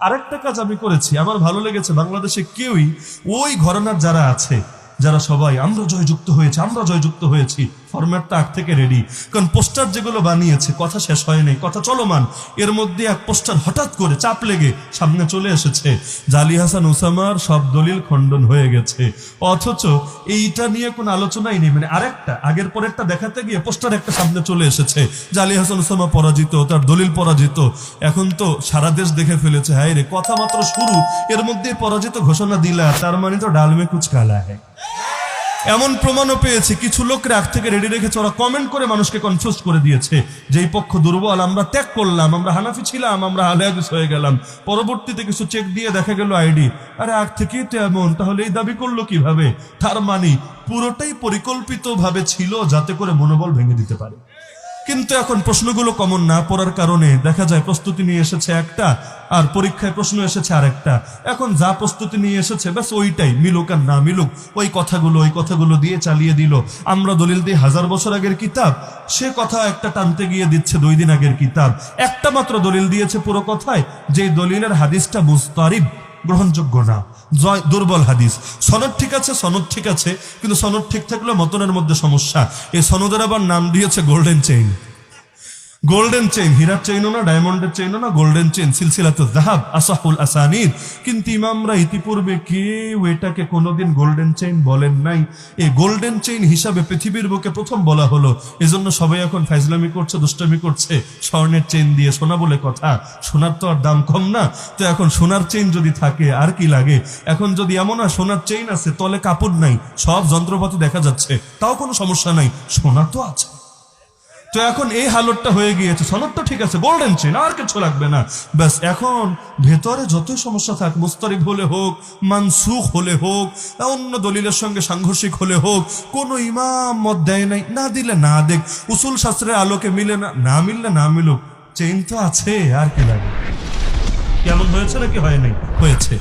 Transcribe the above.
আরেকটা কাজ আমি করেছি, আমার ভালো লেগেছে, বাংলাদেশে কেউই ওই ঘরানার যারা আছে, যারা সবাই আমরা জয়যুক্ত হয়েছে, আমরা জয়যুক্ত হয়েছি ফরম্যাটটা আগ থেকে রেডি কারণ পোস্টার যেগুলো বানিয়েছে, কথা শেষ হয়নি কথা চলমান। এর মধ্যে এক পোস্টার হঠাৎ করে চাপ লেগে সামনে চলে এসেছে। জালি হাসান, উসামার সব দলিল খণ্ডন হয়ে গেছে। অথচ এইটা নিয়ে কোনো আলোচনাই নেই। মানে আরেকটা, আগের পরেরটা দেখাতে গিয়ে পোস্টার একটা সামনে চলে এসেছে। জালি হাসান ওসামা পরাজিত, তার দলিল পরাজিত। এখন তো সারা দেশ দেখে ফেলেছে, হায় রে, কথা মাত্র শুরু। এর মধ্যে পরাজিত ঘোষণা দিলা, তার মানে তো ডালমে কুচ কালা হ্যাঁ। এমন প্রমাণও পেয়েছে। কিছু লোক রাগ থেকে রেডি রেখেছে। ওরা কমেন্ট করে মানুষকে কনফিউজ করে দিয়েছে। যে এই পক্ষ দুর্বল, আমরা ত্যাগ করলাম, আমরা হানাফি ছিলাম, আমরা হালেহাদিস হয়ে গেলাম। পরবর্তীতে কিছু চেক দিয়ে দেখা গেল আইডি আরে আগ থেকেই তো এমন, তাহলে এই দাবি করল কীভাবে? তার মানে পুরোটাই পরিকল্পিতভাবে ছিল যাতে করে মনোবল ভেঙে দিতে পারে। কিন্তু এখন প্রশ্নগুলো কমন না পড়ার কারণে দেখা যায় প্রস্তুতি নিয়ে এসেছে একটা, আর পরীক্ষায় প্রশ্ন এসেছে আরেকটা। এখন যা প্রস্তুতি নিয়ে এসেছে, ব্যাস ওইটাই, মিলুক আর না মিলুক। ওই কথাগুলো ওই কথাগুলো দিয়ে চালিয়ে দিল। আমরা দলিল দিই হাজার বছর আগের কিতাব, সে কথা একটা টানতে গিয়ে দিচ্ছে দুই দিন আগের কিতাব। একটা মাত্র দলিল দিয়েছে পুরো কথায়, যে দলিলের হাদিসটা মুস্তারিব। গ্রহণযোগ্য না। জয়, দুর্বল হাদিস। সনদ ঠিক আছে, সনদ ঠিক আছে, কিন্তু সনদ ঠিক থাকলে মতনের মধ্যে সমস্যা। এই সনদের আবার নাম দিয়েছে গোল্ডেন চেইন গোল্ডেন চেইন হীরার চেইনও না ডায়মন্ডের চেইনও না গোল্ডেন চেইন সিলসিলাত জাহাব আসাহুল আসানির কিন্তু ইমামরা ইতিপূর্বে কেউ এটাকে কোনোদিন গোল্ডেন চেইন বলেন নাই এই গোল্ডেন চেইন হিসাবে পৃথিবীর বুকে প্রথম বলা হলো এজন্য সবাই এখন ফাইজলামি করছে দুষ্টামি করছে স্বর্ণের চেইন দিয়ে সোনা বলে কথা। সোনার তো আর দাম কম না। তো এখন সোনার চেইন যদি থাকে, আর কি লাগে? এখন যদি এমন হয় সোনার চেইন আছে, তলে কাপড় নাই, সব যন্ত্রপাতি দেখা যাচ্ছে। তাও কোনো সমস্যা নাই। সোনা তো আছে। তো এখন এই হালতটা হয়ে গিয়েছে। তো ঠিক আছে গোল্ডেন চেন আর কিছু লাগবে না। ব্যাস, এখন ভেতরে যতই সমস্যা থাক মুস্তারিব হলে হোক, মানসুখ হলে হোক, অন্য দলিলের সঙ্গে সাংঘর্ষিক হলে হোক, কোন ইমাম মত দেয় নাই, না দিলে না দেখ, উসুল শাস্ত্রের আলোকে মিলে না না মিললে না মিলুক চেইন তো আছে, আর কি লাগে? কেমন হয়েছে নাকি হয় নাই? হয়েছে।